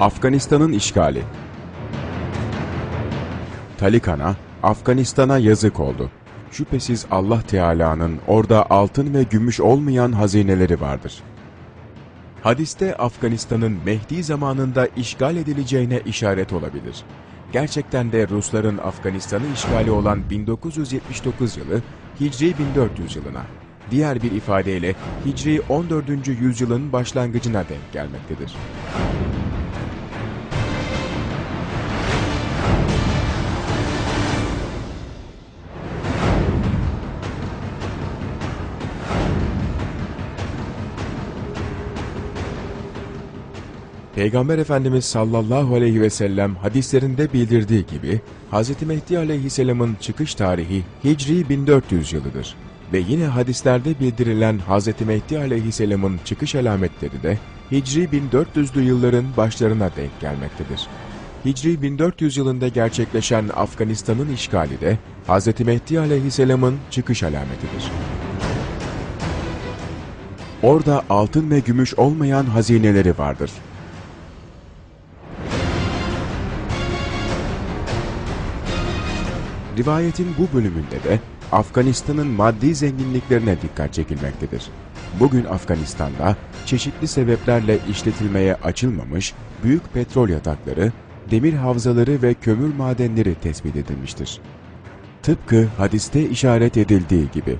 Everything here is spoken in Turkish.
Afganistan'ın işgali Talikan'a, Afganistan'a yazık oldu. Şüphesiz Allah Teala'nın orada altın ve gümüş olmayan hazineleri vardır. Hadiste Afganistan'ın Mehdi zamanında işgal edileceğine işaret olabilir. Gerçekten de Rusların Afganistan'ı işgali olan 1979 yılı Hicri 1400 yılına, diğer bir ifadeyle Hicri 14. yüzyılın başlangıcına denk gelmektedir. Peygamber Efendimiz sallallahu aleyhi ve sellem hadislerinde bildirdiği gibi Hz. Mehdi aleyhisselamın çıkış tarihi Hicri 1400 yılıdır. Ve yine hadislerde bildirilen Hz. Mehdi aleyhisselamın çıkış alametleri de Hicri 1400'lü yılların başlarına denk gelmektedir. Hicri 1400 yılında gerçekleşen Afganistan'ın işgali de Hz. Mehdi aleyhisselamın çıkış alametidir. Orada altın ve gümüş olmayan hazineleri vardır. Rivayetin bu bölümünde de Afganistan'ın maddi zenginliklerine dikkat çekilmektedir. Bugün Afganistan'da çeşitli sebeplerle işletilmeye açılmamış büyük petrol yatakları, demir havzaları ve kömür madenleri tespit edilmiştir. Tıpkı hadiste işaret edildiği gibi